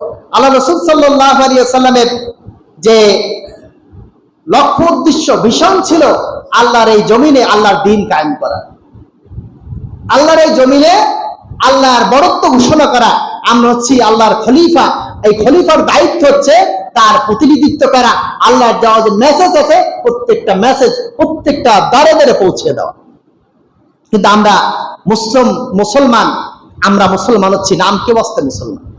আল্লাহ রসুল সাল্লাহ আলিয়াল্লামের যে লক্ষ্য উদ্দেশ্য ভীষণ ছিল আল্লাহর এই জমিনে আল্লাহর দিন কায়েম করা। আল্লাহর এই জমিনে আল্লাহর বরত্ব ঘোষণা করা। আমরা হচ্ছি আল্লাহর খলিফা। এই খলিফার দায়িত্ব হচ্ছে তার প্রতিনিধিত্ব করা। আল্লাহর দেওয়া যে মেসেজ আছে, প্রত্যেকটা মেসেজ প্রত্যেকটা দ্বারে দ্বারে পৌঁছে দেওয়া। কিন্তু আমরা মুসলিম, মুসলমান, আমরা মুসলমান হচ্ছি নাম কে বস্তে মুসলমান?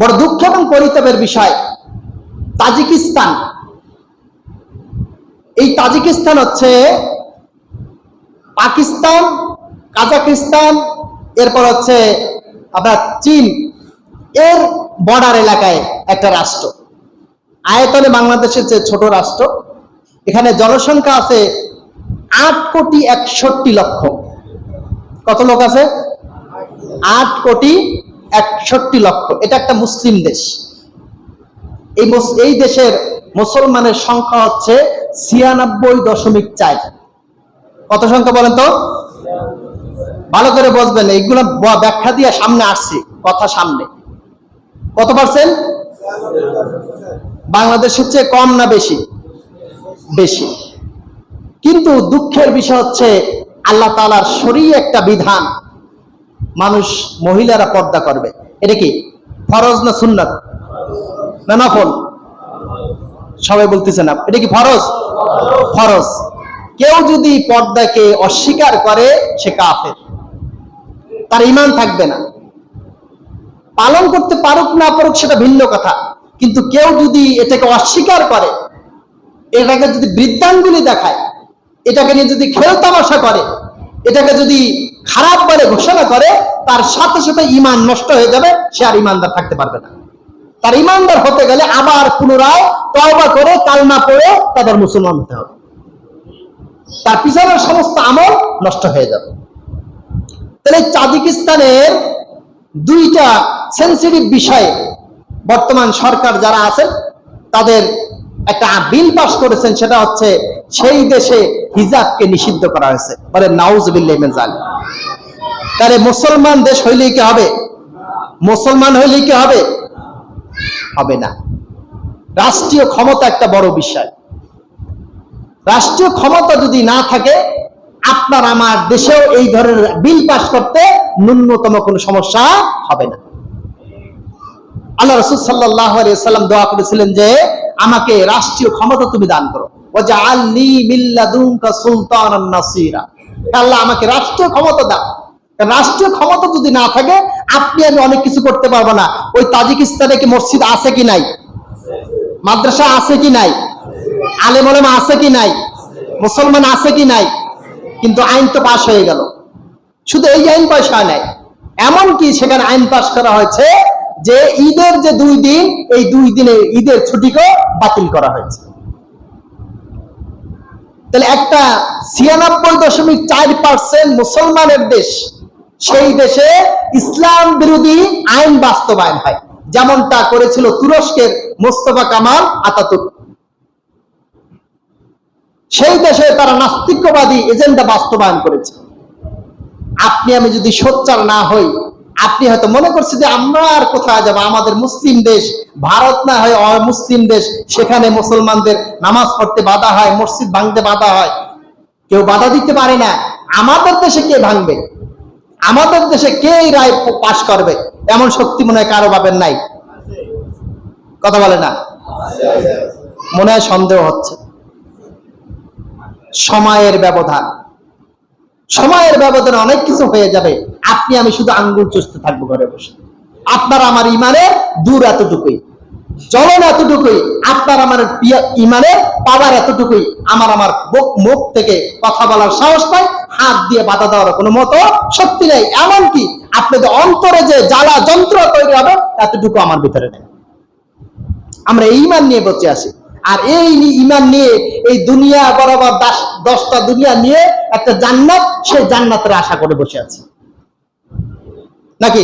বড় দুঃখ এবং পরিতাপের বিষয়। তাজিকিস্তান। এই তাজিকিস্তান হচ্ছে পাকিস্তান, কাজাকিস্তান, এরপর হচ্ছে আপনার চীন। এর বর্ডার এলাকায় একটা রাষ্ট্র। আয়তনে বাংলাদেশের যে ছোট রাষ্ট্র। এখানে জনসংখ্যা আছে আট কোটি একষট্টি লক্ষ। কত লোক আছে? আট কোটি একষট্টি লক্ষ। এটা একটা মুসলিম দেশ। এই দেশের মুসলমানের সংখ্যা হচ্ছে ছিয়ানব্বই দশমিক চার। কত সংখ্যা বলেন তো? ভালো করে বুঝবেন, এইগুলো ব্যাখ্যা দিয়ে সামনে আসছি, কথা সামনে। কত পার্সেন্ট বাংলাদেশের চেয়ে কম না বেশি? বেশি। কিন্তু দুঃখের বিষয় হচ্ছে আল্লাহ তালার শরীর একটা বিধান। মানুষ মহিলারা পর্দা করবে। এটা কি ফরজ না সুন্নাত? না নফল সবাই বলতেছে না। এটা কি ফরজ? ফরজ। কেউ যদি পর্দাকে অস্বীকার করে, সে কাফের। তার ইমান থাকবে না। পালন করতে পারুক না পারুক সেটা ভিন্ন কথা। কিন্তু কেউ যদি এটাকে অস্বীকার করে, এটাকে যদি বৃদ্ধাঙ্গুলি দেখায়, এটাকে নিয়ে যদি খেল তামাশা করে এটাকে যদি খারাপ বলে ঘোষণা করে, তার সাথে সাথে ইমান নষ্ট হয়ে যাবে, সে আর ইমানদার থাকতে পারবে না। তার ইমানদার হতে গেলে আবার পুনরায় তওবা করে, কালমা পড়ে তাদের মুসলমান হতে হবে। তার পিছনের সমস্ত আমল নষ্ট হয়ে যাবে। তাহলে তাজিকিস্তানের দুইটা সেন্সিটিভ বিষয়ে বর্তমান সরকার যারা আছেন, তাদের একটা বিল পাস করেছেন, সেটা হচ্ছে সেই দেশে হিজাবকে নিষিদ্ধ করা হয়েছে। বলে নাউজবিল্লাহ তাহলে মুসলমান দেশ হইলেই কি হবে? মুসলমান হইলেই কি হবে? হবে না। রাষ্ট্রীয় ক্ষমতা একটা বড় বিষয়। রাষ্ট্রীয় ক্ষমতা যদি না থাকে, আপনার আমার দেশেও এই ধরনের বিল পাস করতে ন্যূনতম কোনো সমস্যা হবে না। আল্লাহ রসুল সাল্লাহ সাল্লাম দোয়া করেছিলেন যে, আমাকে রাষ্ট্রীয় ক্ষমতা তুমি দান করো। আল্লাহ, আমাকে রাষ্ট্রীয় ক্ষমতা দাও। রাষ্ট্রীয় ক্ষমতা যদি না থাকে, আপনি আমি অনেক কিছু করতে পারব না। ওই তাজিকিস্তানে কি মসজিদ আছে কি নাই? মাদ্রাসা আছে কি নাই? আলেম আছে কি নাই? মুসলমান আছে কি নাই? কিন্তু আইন তো পাশ হয়ে গেল। শুধু এই আইন পাশ হয় নাই। এমনকি সেখানে আইন পাশ করা হয়েছে যে ঈদের যে দুই দিন, এই দুই দিনে ঈদের ছুটিকে বাতিল করা হয়েছে। তাহলে একটা ছিয়ানব্বই দশমিক চার পার্সেন্ট মুসলমানের দেশ, সেই দেশে ইসলাম বিরোধী আইন বাস্তবায়ন হয়। যেমনটা করেছিল তুরস্কের মোস্তফা কামাল আতাতুর্ক সেই দেশে তারা নাস্তিক্যবাদী এজেন্ডা বাস্তবায়ন করেছে। আপনি, আমি যদি সোচ্চার না হই আপনি হয়তো মনে করছেন যে আমরা আর কোথায় যাব? আমাদের মুসলিম দেশ, ভারত না হয় মুসলিম দেশ, সেখানে মুসলমানদের নামাজ পড়তে বাধা হয়, মসজিদ ভাঙতে বাধা হয়। কেউ বাধা দিতে পারে না। আমাদের দেশে কে ভাঙবে? আমাদের দেশে কে রায় পাশ করবে? এমন শক্তি মনে হয় কারও পাবেন নাই। কথা বলে না? মনে হয় সন্দেহ হচ্ছে। সময়ের ব্যবধান। সময়ের ব্যবধানে অনেক কিছু হয়ে যাবে। আপনি, আমি শুধু আঙ্গুল চুষতে থাকব ঘরে বসে। আপনার আমার ইমানে দূর এতটুকুই। চলন এতটুকুই। আপনার আমার ইমানের পাওয়ার এতটুকুই। আমার আমার মুখ থেকে কথা বলার সাহস পাই হাত দিয়ে বাধা দেওয়ার কোনো মতো শক্তি নেই। এমনকি আপনাদের অন্তরে যে জ্বালা যন্ত্র তৈরি হবে, এতটুকু আমার ভিতরে নেই। আমরা এই ইমান নিয়ে বসে আসি আর এই ইমান নিয়ে, এই দুনিয়া বরাবর দশটা দুনিয়া নিয়ে একটা জান্নাত, সেই জান্নাতের আশা করে বসে আছি। নাকি?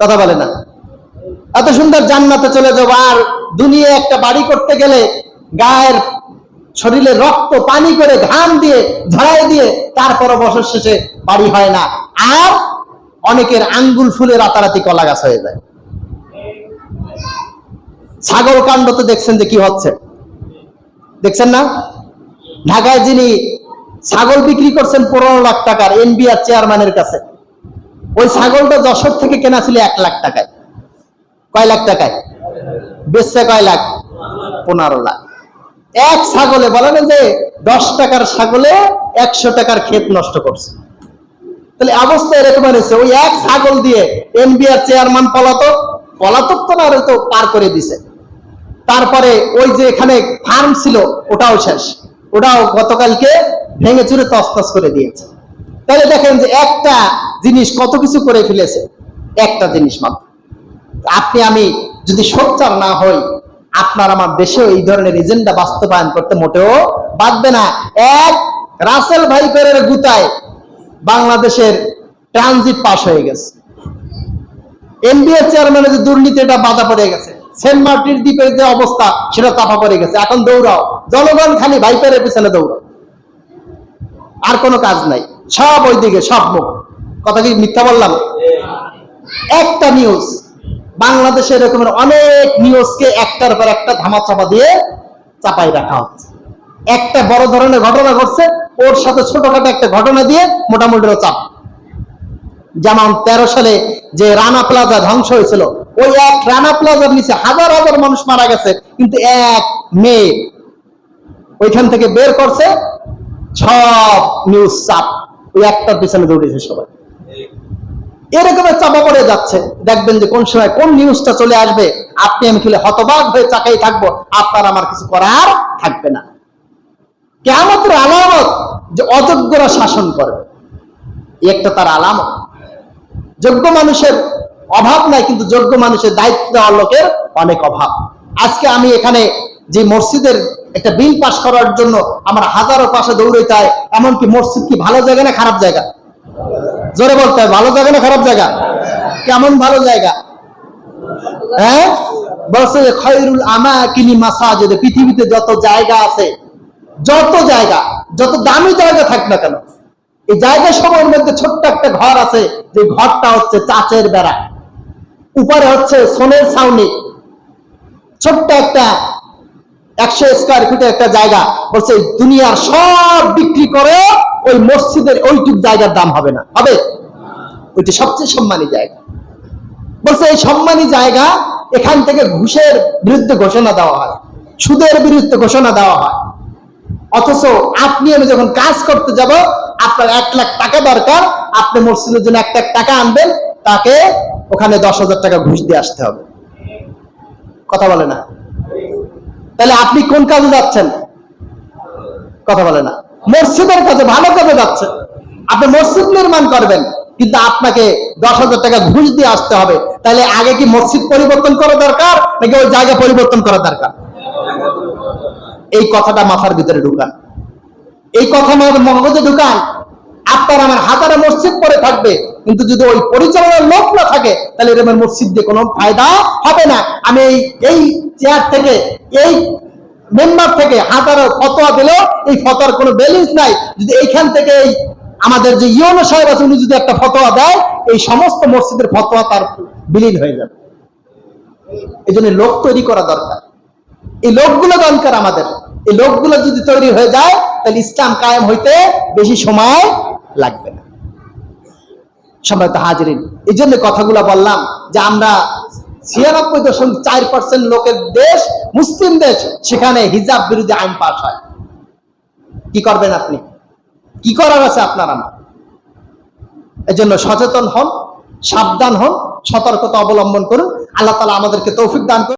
কথা বলে না। এত সুন্দর জান্নাতে চলে যাব আর দুনিয়া একটা বাড়ি করতে গেলে গায়ের শরীরে রক্ত, পানি করে ঘাম দিয়ে, ঝাড়াই দিয়ে তারপর বছর শেষে বাড়ি হয় না। আর অনেকের আঙ্গুল ফুলে রাতারাতি কলা গাছ হয়ে যায়। ছাগল কাণ্ড তো দেখছেন যে কি হচ্ছে? দেখছেন না? ঢাকায় যিনি ছাগল বিক্রি করছেন পনেরো লাখ টাকার এনবিআর চেয়ারম্যানের কাছে ওই ছাগলটা যশোর থেকে কেনা ছিল এক লাখ টাকায়। কয় লাখ টাকায়? বেচছে কয় লাখ? পনেরো লাখ। এক ছাগলে, বলে না যে দশ টাকার ছাগলে একশো টাকার ক্ষেত নষ্ট করছে। তাহলে অবস্থা এরকম হয়েছে, ওই এক ছাগল দিয়ে এনবিআর চেয়ারম্যান পলাতক পলাতক তো না তো পার করে দিছে। তারপরে ওই যে এখানে ফার্ম ছিল, ওটাও শেষ। ওটাও গতকালকে ভেঙে চুরে তসতস করে দিয়েছে। তাহলে দেখেন যে একটা জিনিস কত কিছু করে ফেলেছে? একটা জিনিস মাত্র। আপনি, আমি যদি সোচ্চার না হই, আপনার আমার দেশেও এই ধরনের এজেন্ডা বাস্তবায়ন করতে মোটেও বাঁচবে না। এক, রাসেল ভাইপারের গুতায় বাংলাদেশের ট্রানজিট পাস হয়ে গেছে। এনবিএ চেয়ারম্যানের যে দুর্নীতি, এটা বাধা পড়ে গেছে। সেন্ট মার্টিন দ্বীপের যে অবস্থা, সেটা চাপা পড়ে গেছে। এখন দৌড়াও। জনগণ খালি ভাইপারের পিছনে দৌড়াও। আর কোনো কাজ নাই। সব ওইদিকে, সব মুখ। কথা কি মিথ্যা বললাম? একটা নিউজ বাংলাদেশে এরকমের অনেক নিউজকে একটার পর একটা ধামাচাপা দিয়ে চাপাই রাখা হচ্ছে। একটা বড় ধরনের ঘটনা ঘটছে, ওর সাথে ছোটখাটো একটা ঘটনা দিয়ে মোটামুটি চাপ। যেমন তেরো সালে যে রানা প্লাজা ধ্বংস হয়েছিল, ওই এক রানা প্লাজার নিচে হাজার হাজার মানুষ মারা গেছে, কিন্তু এক মেয়ে ওইখান থেকে বের করছে, সব নিউজ চাপ। ওই একটার পিছনে দৌড়েছে সবাই। এরকমের চাপা পড়ে যাচ্ছে। দেখবেন যে কোন সময় কোন নিউজটা চলে আসবে, আপনি আমি খেলে হতবাক হয়ে চাকাই থাকব, আপনার আমার কিছু করার থাকবে না। কেমন আলামত যে অযোগ্যরা শাসন করবে। একটা তার আলামত। যোগ্য মানুষের অভাব নাই, কিন্তু যোগ্য মানুষের দায়িত্ব দেওয়ার লোকের অনেক অভাব। আজকে আমি এখানে যে মসজিদের একটা বিল পাশ করার জন্য আমার হাজারো পাশে দৌড়াইতে হয়, এমনকি মসজিদ কি ভালো জায়গা না খারাপ জায়গা? জোরে বলতে হয়, ভালো জায়গা না খারাপ জায়গা? কেমন ভালো জায়গা? হ্যাঁ? বলছে যে খয়রুল আমা কিনি মাসাজেদ, পৃথিবীতে যত জায়গা আছে, যত জায়গা, যত দামি জায়গা থাক না কেন, এই জায়গা সময়ের মধ্যে ছোট্ট একটা ঘর আছে, যে ঘরটা হচ্ছে চাচের বেড়া। উপরে হচ্ছে সোনের ছাউনি। ছোট্ট একটা একশো স্কোয়ার ফিটের একটা জায়গা বলছে দুনিয়ার সব বিক্রি করে ওই মসজিদের ওইটুক জায়গার দাম হবে না। হবে? ওইটি সবচেয়ে সম্মানী জায়গা। বলছে, এই সম্মানী জায়গা এখান থেকে ঘুষের বিরুদ্ধে ঘোষণা দেওয়া হয়, সুদের বিরুদ্ধে ঘোষণা দেওয়া হয়। অথচ আপনি, আমি যখন কাজ করতে যাব, আপনার এক লাখ টাকা দরকার, আপনি মসজিদের জন্য এক লাখ টাকা আনবেন, তাকে ওখানে দশ হাজার টাকা ঘুষ দিয়ে আসতে হবে। কথা বলে না? তাহলে আপনি কোন কাজে যাচ্ছেন? কথা বলে না। মসজিদের কাজে ভালো কাজে যাচ্ছেন। আপনি মসজিদ নির্মাণ করবেন, কিন্তু আপনাকে দশ হাজার টাকা ঘুষ দিয়ে আসতে হবে। তাহলে আগে কি মসজিদ পরিবর্তন করা দরকার, নাকি ওই জায়গা পরিবর্তন করা দরকার? এই কথাটা মাথার ভিতরে ঢুকান। এই কথা মগজে ঢুকান। আপনার আমার হাজারে মসজিদ পরে থাকবে, কিন্তু যদি ওই পরিচালনার লোক না থাকে, তাহলে এরকম মসজিদ দিয়ে কোনো ফায়দা হবে না। আমি এই চেয়ার থেকে এই মেম্বার থেকে হাজারো ফতোয়া দিলেও এই ফতোয়ার কোনো ব্যালেন্স নাই। যদি এইখান থেকে এই আমাদের যে ইয়নো সাহেব আছে, উনি যদি একটা ফতোয়া দেয়, এই সমস্ত মসজিদের ফতোয়া তার বিলীন হয়ে যাবে। এই জন্য লোক তৈরি করা দরকার। এই লোকগুলো দরকার আমাদের। এই লোকগুলো যদি তৈরি হয়ে যায়, তাহলে ইসলাম কায়েম হইতে বেশি সময় লাগবে না। সময় তো হাজিরিন, এই জন্য কথাগুলো বললাম যে আমরা ছিয়ানব্বই দশমিক চার পার্সেন্ট লোকের দেশ মুসলিম দেশ, সেখানে হিজাব বিরোধী আইন পাশ হয়। কি করবেন আপনি? কি করার আছে আপনার আমার? এজন্য সচেতন হন, সাবধান হন, সতর্কতা অবলম্বন করুন। আল্লাহ তালা আমাদেরকে তৌফিক দান করুন।